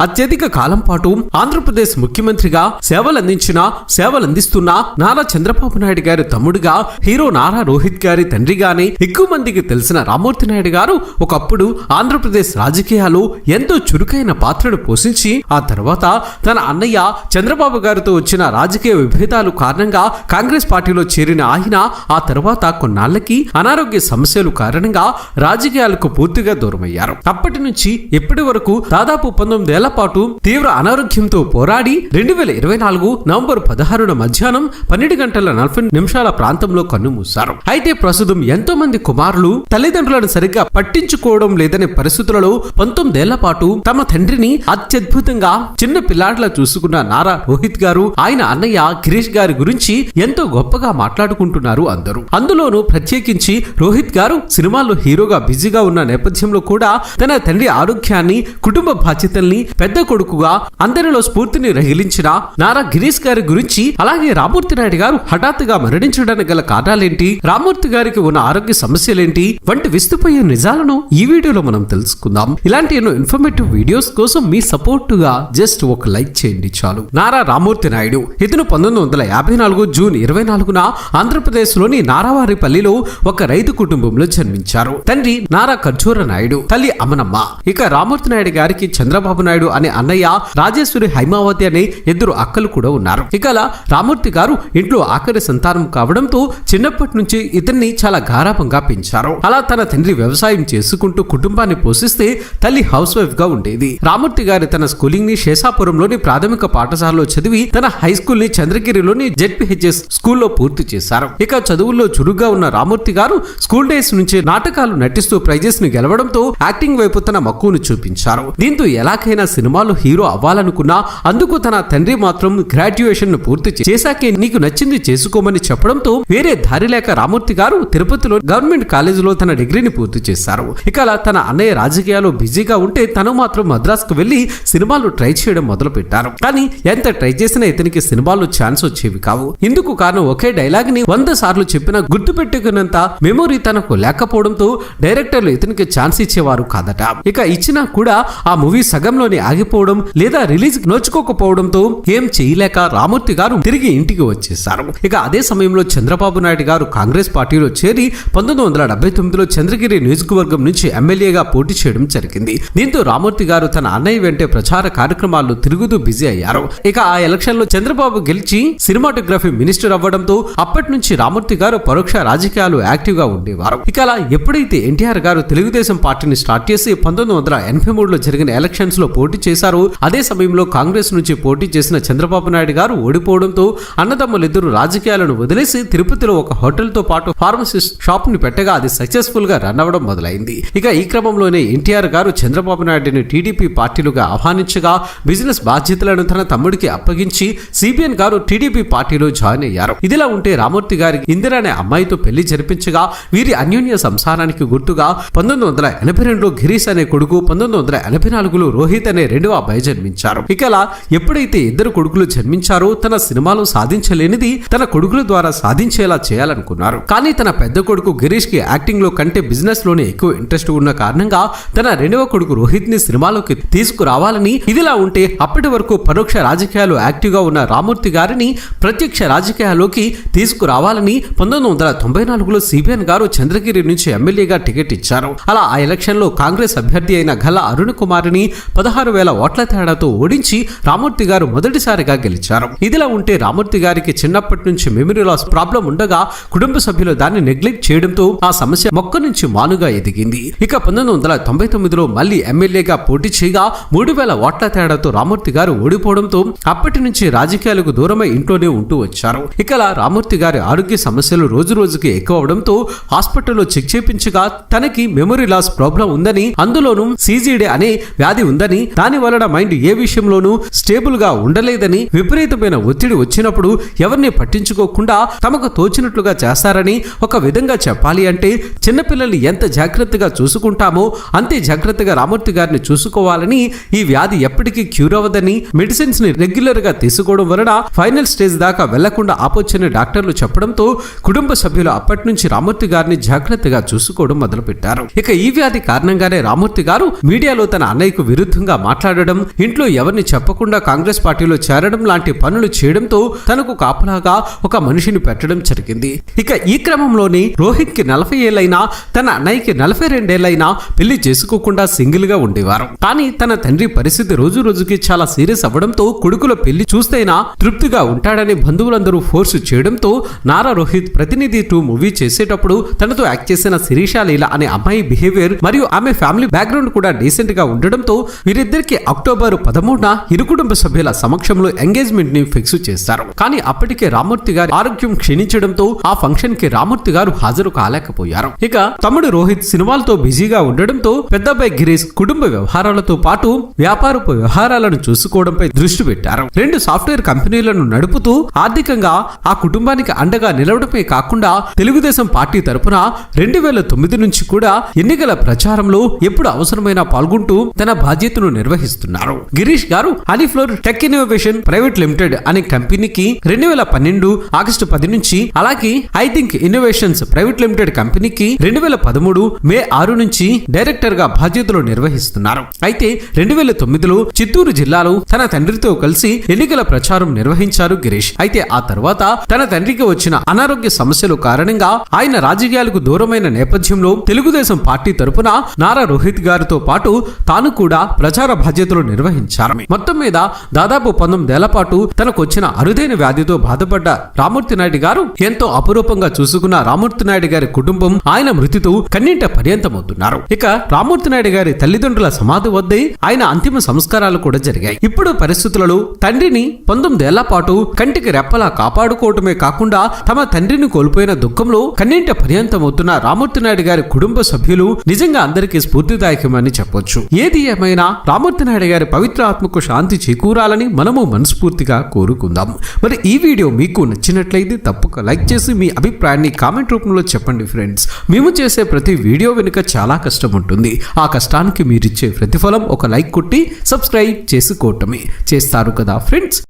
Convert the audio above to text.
అత్యధిక కాలం పాటు ఆంధ్రప్రదేశ్ ముఖ్యమంత్రిగా సేవలందించిన సేవలందిస్తున్న నారా చంద్రబాబు నాయుడు గారి తమ్ముడుగా హీరో నారా రోహిత్ గారి తండ్రిగానే ఎక్కువ మందికి తెలిసిన రామూర్తి నాయుడు గారు ఒకప్పుడు ఆంధ్రప్రదేశ్ రాజకీయాలు ఎంతో చురుకైన పాత్రను పోషించి ఆ తర్వాత తన అన్నయ్య చంద్రబాబు గారితో వచ్చిన రాజకీయ విభేదాలు కారణంగా కాంగ్రెస్ పార్టీలో చేరిన ఆయన ఆ తర్వాత కొన్నాళ్ళకి అనారోగ్య సమస్యలు కారణంగా రాజకీయాలకు పూర్తిగా దూరమయ్యారు. అప్పటి నుంచి ఇప్పటి వరకు దాదాపు పంతొమ్మిదేళ్ళ పాటు తీవ్ర అనారోగ్యంతో పోరాడి రెండు వేల ఇరవై నాలుగు నవంబర్ పదహారున మధ్యాహ్నం పన్నెండు గంటల నలభై నిమిషాల ప్రాంతంలో కన్నుమూశారు. అయితే ప్రస్తుతం ఎంతో మంది కుమారులు తల్లిదండ్రులను సరిగ్గా పట్టించుకోవడం లేదనే పరిస్థితులలో పంతొమ్మిదేళ్ళ పాటు తమ తండ్రిని అత్యద్భుతంగా చిన్న పిల్లాడిలా చూసుకున్న నారా రోహిత్ గారు ఆయన అన్నయ్య గిరీష్ గారి గురించి ఎంతో గొప్పగా మాట్లాడుకుంటున్నారు అందరూ. అందులోనూ ప్రత్యేకించి రోహిత్ గారు సినిమాల్లో హీరోగా బిజీగా ఉన్న నేపథ్యంలో కూడా తన తండ్రి ఆరోగ్యాన్ని కుటుంబ బాధ్యతల్ని పెద్ద కొడుకుగా అందరిలో స్ఫూర్తిని రగిలించిన నారా గిరీష్ గారి గురించి అలాగే రామూర్తి నాయుడు గారు హఠాత్తుగా మరణించడానికి గల కారణాలేంటి? రామూర్తి గారికి ఉన్న ఆరోగ్య సమస్యలేంటి? వంటి విస్తుపోయే నిజాలను ఈ వీడియోలో మనం తెలుసుకుందాం. ఇలాంటి ఎన్నో ఇన్ఫర్మేటివ్ వీడియోస్ కోసం మీ సపోర్ట్గా జస్ట్ ఒక లైక్ చేయండి చాలు. నారా రామూర్తి నాయుడు ఇతను పంతొమ్మిది వందల యాభై నాలుగు జూన్ ఇరవై నాలుగున ఆంధ్రప్రదేశ్లోని నారావారిపల్లిలో ఒక రైతు కుటుంబంలో జన్మించారు. తండ్రి నారా ఖర్జూర నాయుడు తల్లి అమనమ్మ. ఇక రామూర్తి నాయుడు గారికి చంద్రబాబు నాయుడు అనే అన్నయ్య రాజేశ్వరి హైమావతి అనే ఇద్దరు అక్కలు కూడా ఉన్నారు. ఇక రామూర్తి గారు ఇంట్లో ఆఖరి సంతానం కావడంతో చిన్నప్పటి నుంచి ఇతన్ని చాలా గారాభంగా పెంచారు. అలా తన తండ్రి వ్యవసాయం చేసుకుంటూ కుటుంబాన్ని పోషిస్తే తల్లి హౌస్ వైఫ్గా ఉండేది. రామూర్తి గారి తన స్కూలింగ్ని శేషాపురంలోని ప్రాథమిక పాఠశాలలో చదివి తన హై స్కూల్ని చంద్రగిరిలోని జెడ్పిహెచ్ఎస్ స్కూల్లో పూర్తి చేశారు. ఇక చదువుల్లో చురుగ్గా ఉన్న రామూర్తి గారు స్కూల్ డేస్ నుంచి నాటకాలు నటిస్తూ ప్రైజెస్ని గెలవడంతో యాక్టింగ్ వైపు తన మక్కువను చూపించారు. దీంతో ఎలాగైనా సినిమాలో హీరో అవ్వాలనుకున్నా అందుకు తన తండ్రి మాత్రం గ్రాడ్యుయేషన్ పూర్తి చేశాకే నీకు నచ్చింది చేసుకోమని చెప్పడంతో వేరే దారి లేక రామూర్తి గారు తిరుపతిలో గవర్నమెంట్ కాలేజీలో తన డిగ్రీని పూర్తి చేశారు. ఇక అలా తన అన్నయ్య రాజకీయాల్లో బిజీగా ఉంటే తను మాత్రం మద్రాసుకు వెళ్ళి సినిమాలు ట్రై చేయడం మొదలు పెట్టారు కానీ ఎంత ట్రై చేసినా ఇతనికి సినిమాలు ఛాన్స్ వచ్చేవి కావు. ఇందుకు కారణం ఒకే డైలాగ్ని వంద సార్లు చెప్పినా గుర్తు పెట్టుకున్నంత మెమొరీ తనకు లేకపోవడంతో డైరెక్టర్లు ఇతనికి ఛాన్స్ ఇచ్చేవారు కాదట. ఇక ఇచ్చినా కూడా ఆ మూవీ సగంలోని ఆగిపోవడం లేదా రిలీజ్ నోచుకోకపోవడంతో ఏం చేయలేక రామూర్తి గారు తిరిగి ఇంటికి వచ్చేశారు. ఇక అదే సమయంలో చంద్రబాబు నాయుడు గారు కాంగ్రెస్ పార్టీలో చేరి పంతొమ్మిది వందల డెబ్బై తొమ్మిదిలో చంద్రగిరి నియోజకవర్గం నుంచి ఎమ్మెల్యేగా పోటీ చేయడం జరిగింది. దీంతో రామూర్తి గారు తన అన్నయ్య వెంటే ప్రచార కార్యక్రమాల్లో తిరుగుతూ బిజీ అయ్యారు. ఇక ఆ ఎలక్షన్లో చంద్రబాబు గెలిచి సినిమాటోగ్రఫీ మినిస్టర్ అవ్వడంతో అప్పటి నుంచి రామూర్తి గారు పరోక్ష రాజకీయాలు యాక్టివ్గా ఉండేవారు. ఇక అలా ఎప్పుడైతే ఎన్టీఆర్ గారు తెలుగుదేశం పార్టీని స్టార్ట్ చేసి పంతొమ్మిది వందల ఎనభై మూడులో జరిగిన ఎలక్షన్స్లో పోటీ చేశారు. అదే సమయంలో కాంగ్రెస్ నుంచి పోటీ చేసిన చంద్రబాబు నాయుడు గారు ఓడిపోవడంతో అన్నదమ్ములిద్దరూ రాజకీయాలను వదిలేసి తిరుపతిలో ఒక హోటల్తో పాటు ఫార్మసిస్ట్ షాప్ని పెట్టగా అది సక్సెస్ఫుల్గా రన్ అవ్వడం మొదలైంది. ఇక ఈ క్రమంలోనే ఎన్టీఆర్ గారు చంద్రబాబు నాయుడుని టీడీపీ పార్టీలుగా ఆహ్వానించగా బిజినెస్ బాధ్యతలను తన తమ్ముడికి అప్పగించి సిబిఎన్ గారు టీడీపీ పార్టీలో జాయిన్ అయ్యారు. ఇదిలా ఉంటే రామూర్తి గారికి ఇందిరా అనే అమ్మాయితో పెళ్ళి జరిపించగా వీరి అన్యోన్య సంసారానికి గుర్తుగా పంతొమ్మిది వందల ఎనభై రెండులో గిరీష్ అనే కొడుకు పంతొమ్మిది వందల ఎనభై నాలుగులో రోహిత్ అనే రెండవ అబ్బాయి జన్మించారు. ఇక అలా ఎప్పుడైతే ఇద్దరు కొడుకులు జన్మించారో తన సినిమాలో సాధించలేనిది తన కొడుకుల ద్వారా సాధించేలా చేయాలనుకున్నారు. కానీ తన పెద్ద కొడుకు గిరీష్కి యాక్టింగ్లో కంటే బిజినెస్లోనే ఎక్కువ ఇంట్రెస్ట్ ఉన్న కారణంగా తన రెండవ కొడుకు రోహిత్ని సినిమాలోకి తీసుకురావాలని ఇదిలా ఉంటే అప్పటి వరకు పరోక్ష రాజకీయాలు యాక్టివ్గా ఉన్న రామూర్తి గారిని ప్రత్యక్ష రాజకీయాల్లోకి తీసుకురావాలని పంతొమ్మిది వందల తొంభై నాలుగులో సిబిఎన్ గారు చంద్రగిరి నుంచి ఎమ్మెల్యేగా టికెట్ ఇచ్చారు. అలా ఆ ఎలక్షన్లో కాంగ్రెస్ అభ్యర్థి అయిన గల్లా అరుణ్ కుమార్ని పదహారు వేల ఓట్ల తేడాతో ఓడించి రామూర్తి గారు మొదటిసారిగా గెలిచారు. ఇదిలా ఉంటే రామూర్తి గారికి చిన్నప్పటి నుంచి మెమరీ లాస్ ప్రాబ్లం ఉండగా కుటుంబ సభ్యులు దాన్ని నెగ్లెక్ట్ చేయడంతో ఆ సమస్య మొక్క నుంచి మానుగా ఎదిగింది. ఇక పంతొమ్మిది వందల తొంభై తొమ్మిదిలో మళ్ళీ ఎమ్మెల్యేగా పోటీ చేయగా మూడు వేల ఓట్ల తేడాతో రామూర్తి గారు ఓడిపోవడంతో అప్పటి నుంచి రాజకీయాలకు దూరమై ఇంట్లోనే ఉంటూ వచ్చారు. ఇక రామూర్తి గారి ఆరోగ్య సమస్యలు రోజు రోజుకి ఎక్కువ అవడంతో హాస్పిటల్లో చెక్ చేపించగా తనకి మెమరీ లాస్ ప్రాబ్లం ఉందని అందులోనూ సీజీడే అనే వ్యాధి ఉందని దాని వలన మైండ్ ఏ విషయంలోనూ స్టేబుల్గా ఉండలేదని విపరీతమైన ఒత్తిడి వచ్చినప్పుడు ఎవరిని పట్టించుకోకుండా తమకు తోచినట్లుగా చేస్తారని ఒక విధంగా చెప్పాలి అంటే చిన్నపిల్లల్ని ఎంత జాగ్రత్తగా చూసుకుంటామో అంతే జాగ్రత్తగా రామూర్తి గారిని చూసుకోవాలని ఈ వ్యాధి ఎప్పటికీ క్యూర్ అవ్వదని మెడిసిన్స్ని రెగ్యులర్గా తీసుకోవడం వలన ఫైనల్ స్టేజ్ దాకా వెళ్ళకుండా ఆపొచ్చని డాక్టర్లు చెప్పడంతో కుటుంబ సభ్యులు అప్పటి నుంచి రామూర్తి గారిని జాగ్రత్తగా చూసుకోవడం మొదలుపెట్టారు. ఇక ఈ వ్యాధి కారణంగానే రామూర్తి గారు మీడియాలో తన అన్నయ్యకు విరుద్ధంగా మాట్లాడడం ఇంట్లో ఎవరిని చెప్పకుండా కాంగ్రెస్ పార్టీలో చేరడం లాంటి పనులు చేయడంతో తనకు కాపలాగా ఒక మనిషిని పెట్టడం జరిగింది. ఇక ఈ క్రమంలోనే రోహిత్కి నలభై ఏళ్ళైనా తన అన్నయ్యకి నలభై రెండేళ్ళైనా పెళ్ళి చేసుకోకుండా సింగిల్గా ఉండేవారు. కానీ తన తండ్రి పరిస్థితి రోజు రోజుకి చాలా సీరియస్ అవ్వడంతో కొడుకుల పెళ్ళి చూస్తేనా తృప్తిగా ఉంటాడని బంధువులందరూ ఫోర్స్ చేయడంతో నారా రోహిత్ ప్రతినిధి టూ మూవీ చేసేటప్పుడు తనతో యాక్ట్ చేసిన శిరీష లీల అనే అమ్మాయి బిహేవియర్ మరియు ఆమె ఫ్యామిలీ బ్యాక్గ్రౌండ్ కూడా డీసెంట్గా ఉండడంతో వీరిద్దరికి అక్టోబర్ పదమూడున ఇరు కుటుంబ సభ్యుల సమక్షంలో ఎంగేజ్మెంట్ని ఫిక్స్ చేస్తారు కానీ అప్పటికే రామూర్తి గారి ఆరోగ్యం క్షీణించడంతో ఆ ఫంక్షన్కి రామూర్తి గారు హాజరు కాలేకపోయారు. ఇక తమ్ముడు రోహిత్ సినిమాలతో బిజీగా ఉండడంతో పెద్దబ్బాయి గిరీష్ కుటుంబ వ్యవహారాలతో పాటు వ్యాపారపు వ్యవహారాలను చూసుకోవడంపై దృష్టి పెట్టారు. రెండు సాఫ్ట్వేర్ కంపెనీలను నడుపుతూ ఆర్థికంగా ఆ కుటుంబానికి అండగా నిలవడమే కాకుండా తెలుగుదేశం పార్టీ తరపున రెండు వేల తొమ్మిది నుంచి కూడా ఎన్నికల ప్రచారంలో ఎప్పుడు అవసరమైనా పాల్గొంటూ తన బాధ్యతను నిర్వహిస్తున్నారు. గిరీష్ గారు Honeyfloor tech innovation private limited అనే కంపెనీకి రెండు వేల పన్నెండు ఆగస్టు పది నుంచి అలాగే I think innovations private limited కంపెనీకి రెండు వేల పదమూడు మే ఆరు నుంచి డైరెక్టర్గా బాధ్యతలు నిర్వహిస్తున్నారు. అయితే రెండు వేల తొమ్మిదిలో చిత్తూరు జిల్లాలో తన తండ్రితో కలిసి ఎన్నికల ప్రచారం నిర్వహించారు గిరీష్. అయితే ఆ తర్వాత తన తండ్రికి వచ్చిన అనారోగ్య సమస్యలు కారణంగా ఆయన రాజకీయాలకు దూరమైన నేపథ్యంలో తెలుగుదేశం పార్టీ తరపున నారా రోహిత్ గారితో పాటు తాను కూడా ప్రచార బాధ్యతలు నిర్వహించారు. మొత్తం మీద దాదాపు పంతొమ్మిదేళ్ళ పాటు తనకు వచ్చిన అరుదైన వ్యాధితో బాధపడ్డ రామూర్తి నాయుడు గారు ఎంతో అపురూపంగా చూసుకున్న రామూర్తి నాయుడు గారి కుటుంబం ఆయన మృతితో కన్నీట పర్యంతమవుతున్నారు. ఇక రామూర్తి నాయుడు గారి తల్లిదండ్రుల సమాధి వద్దే ఆయన అంతిమ సంస్కారాలు కూడా జరిగాయి. ఇప్పుడు పరిస్థితులలో తండ్రిని పంతొమ్మిదేళ్ళ పాటు కంటికి రెప్పలా కాపాడుకోవటమే కాకుండా తమ తండ్రిని కోల్పోయిన దుఃఖంలో కన్నీంట పర్యంతమవుతున్న రామూర్తి నాయుడు గారి కుటుంబ సభ్యులు నిజంగా అందరికీ స్ఫూర్తిదాయకమని చెప్పొచ్చు. ఏది ఏమైనా రామ నాయుడు గారి పవిత్ర ఆత్మకు శాంతి చేకూరాలని మనము మనస్ఫూర్తిగా కోరుకుందాం. మరి ఈ వీడియో మీకు నచ్చినట్లయితే తప్పక లైక్ చేసి మీ అభిప్రాయాన్ని కామెంట్ రూపంలో చెప్పండి ఫ్రెండ్స్. మేము చేసే ప్రతి వీడియో వెనుక చాలా కష్టం ఉంటుంది. ఆ కష్టానికి మీరిచ్చే ప్రతిఫలం ఒక లైక్ కొట్టి సబ్స్క్రైబ్ చేసుకోవటమే. చేస్తారు కదా ఫ్రెండ్స్?